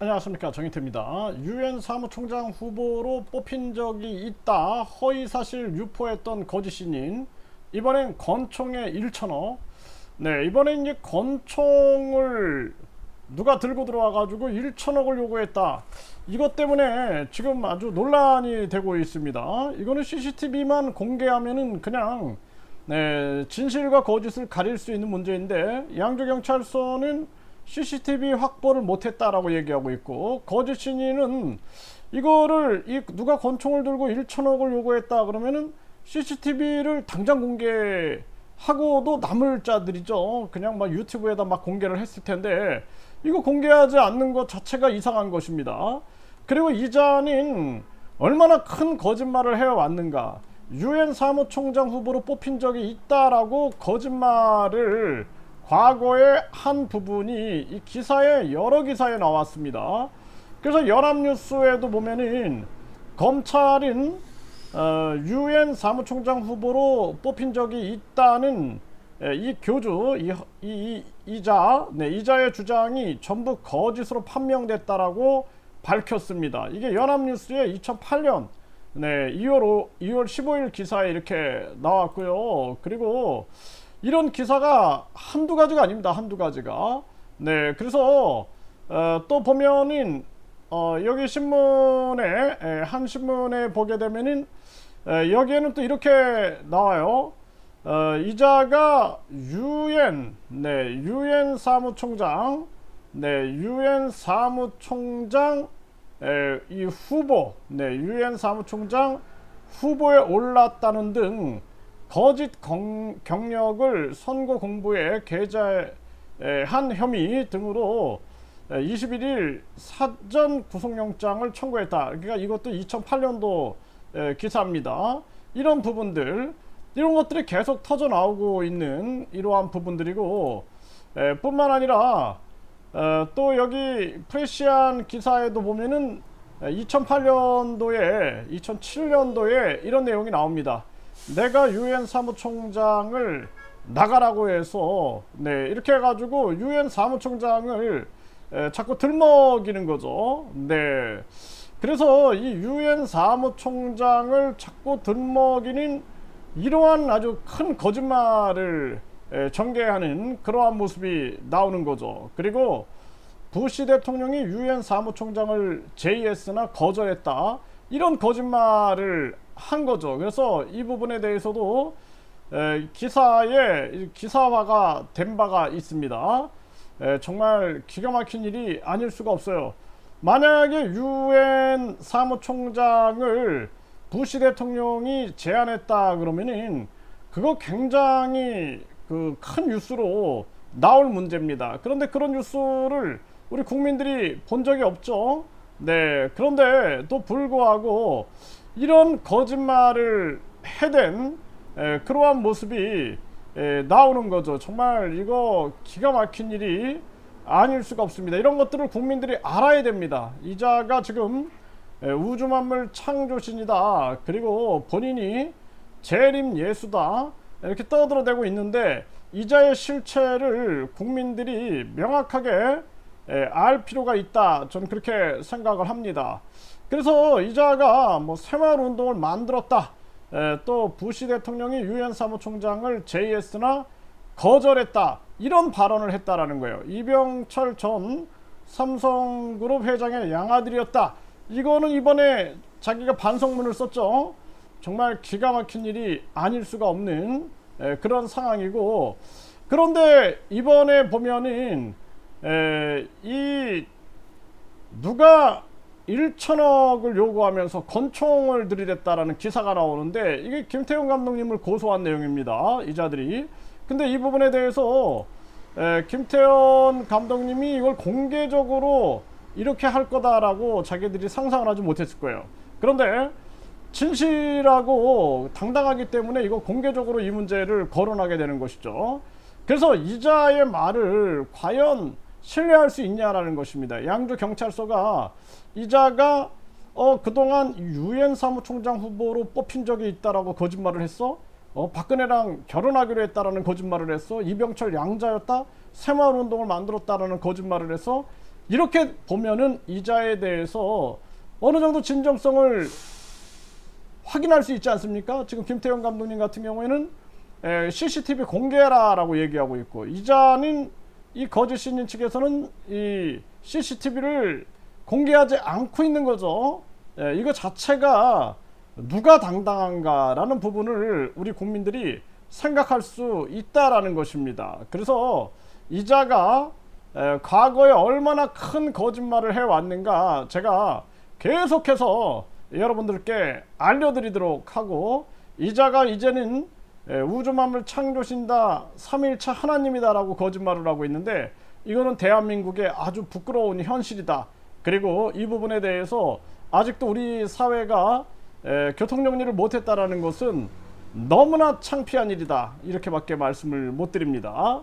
안녕하십니까. 정희태입니다. 유엔 사무총장 후보로 뽑힌 적이 있다. 허위 사실 유포했던 거짓 신인 이번엔 권총의 1천억. 네 이번엔 이제 권총을 누가 들고 들어와 가지고 1천억을 요구했다. 이것 때문에 지금 아주 논란이 되고 있습니다. 이거는 CCTV만 공개하면은 그냥 네, 진실과 거짓을 가릴 수 있는 문제인데 양주 경찰서는 CCTV 확보를 못했다라고 얘기하고 있고 거짓 신인은 이거를 이 누가 권총을 들고 1천억을 요구했다 그러면은 CCTV를 당장 공개 하고도 남을 자들이죠. 그냥 막 유튜브에다 막 공개를 했을 텐데 이거 공개하지 않는 것 자체가 이상한 것입니다. 그리고 이자는 얼마나 큰 거짓말을 해왔는가. 유엔 사무총장 후보로 뽑힌 적이 있다라고 거짓말을 과거에 한 부분이 이 기사에 여러 기사에 나왔습니다. 그래서 연합뉴스에도 보면은 검찰은 어, 유엔 사무총장 후보로 뽑힌 적이 있다는 에, 이 교주 이, 이, 이 이자 네, 이자의 주장이 전부 거짓으로 판명됐다라고 밝혔습니다. 이게 연합뉴스의 2008년 네, 2월 5, 2월 15일 기사에 이렇게 나왔고요. 그리고 이런 기사가 한두 가지가 아닙니다. 한두 가지가. 네, 그래서 어, 또 보면은 어, 여기 신문에 에, 한 신문에 보게 되면은 에, 여기에는 또 이렇게 나와요. 어, 이자가 유엔 네 유엔 사무총장 네 유엔 사무총장 에, 이 후보 네 유엔 사무총장 후보에 올랐다는 등 거짓 경, 경력을 선거 공부에 게재한 혐의 등으로 21일 사전 구속영장을 청구했다. 그러니까 이것도 2008년도 기사입니다. 이런 부분들, 이런 것들이 계속 터져 나오고 있는 이러한 부분들이고, 뿐만 아니라 또 여기 프레시안 기사에도 보면은 2008년도에, 2007년도에 이런 내용이 나옵니다. 내가 유엔 사무총장을 나가라고 해서 네 이렇게 해가지고 유엔 사무총장을 에, 자꾸 들먹이는 거죠. 네. 그래서 이 유엔 사무총장을 자꾸 들먹이는 이러한 아주 큰 거짓말을 에, 전개하는 그러한 모습이 나오는 거죠. 그리고 부시 대통령이 유엔 사무총장을 JS나 거절했다. 이런 거짓말을 한 거죠. 그래서 이 부분에 대해서도 에, 기사에 기사화가 된 바가 있습니다. 에, 정말 기가 막힌 일이 아닐 수가 없어요. 만약에 유엔 사무총장을 부시 대통령이 제안했다 그러면은 그거 굉장히 그 큰 뉴스로 나올 문제입니다. 그런데 그런 뉴스를 우리 국민들이 본 적이 없죠. 네. 그런데 또 불구하고 이런 거짓말을 해댄 에, 그러한 모습이 에, 나오는 거죠. 정말 이거 기가 막힌 일이 아닐 수가 없습니다. 이런 것들을 국민들이 알아야 됩니다. 이자가 지금 에, 우주 만물 창조신이다. 그리고 본인이 재림 예수다. 이렇게 떠들어대고 있는데 이자의 실체를 국민들이 명확하게 에, 알 필요가 있다. 저는 그렇게 생각을 합니다. 그래서 이자가 뭐 새마을 운동을 만들었다. 에, 또 부시 대통령이 유엔 사무총장을 JS나 거절했다. 이런 발언을 했다라는 거예요. 이병철 전 삼성그룹 회장의 양아들이었다. 이거는 이번에 자기가 반성문을 썼죠. 정말 기가 막힌 일이 아닐 수가 없는 에, 그런 상황이고 그런데 이번에 보면은 에, 이 누가 1천억을 요구하면서 권총을 들이댔다라는 기사가 나오는데 이게 김태훈 감독님을 고소한 내용입니다. 이자들이. 근데 이 부분에 대해서 에, 김태현 감독님이 이걸 공개적으로 이렇게 할 거다라고 자기들이 상상을 하지 못했을 거예요. 그런데 진실하고 당당하기 때문에 이거 공개적으로 이 문제를 거론하게 되는 것이죠. 그래서 이자의 말을 과연 신뢰할 수 있냐라는 것입니다. 양주 경찰서가 이자가 어 그동안 유엔 사무총장 후보로 뽑힌 적이 있다라고 거짓말을 했어. 어 박근혜랑 결혼하기로 했다라는 거짓말을 했어. 이병철 양자였다. 새마을 운동을 만들었다라는 거짓말을 해서 이렇게 보면은 이자에 대해서 어느 정도 진정성을 확인할 수 있지 않습니까? 지금 김태형 감독님 같은 경우에는 에, CCTV 공개라라고 얘기하고 있고 이자는 이 거짓 신인 측에서는 이 CCTV를 공개하지 않고 있는 거죠. 에, 이거 자체가 누가 당당한가라는 부분을 우리 국민들이 생각할 수 있다라는 것입니다. 그래서 이자가 에, 과거에 얼마나 큰 거짓말을 해왔는가 제가 계속해서 여러분들께 알려드리도록 하고 이자가 이제는 에, 우주 만물 창조신다 3일차 하나님이다라고 거짓말을 하고 있는데 이거는 대한민국의 아주 부끄러운 현실이다. 그리고 이 부분에 대해서 아직도 우리 사회가 에, 교통 정리를 못했다라는 것은 너무나 창피한 일이다. 이렇게밖에 말씀을 못 드립니다.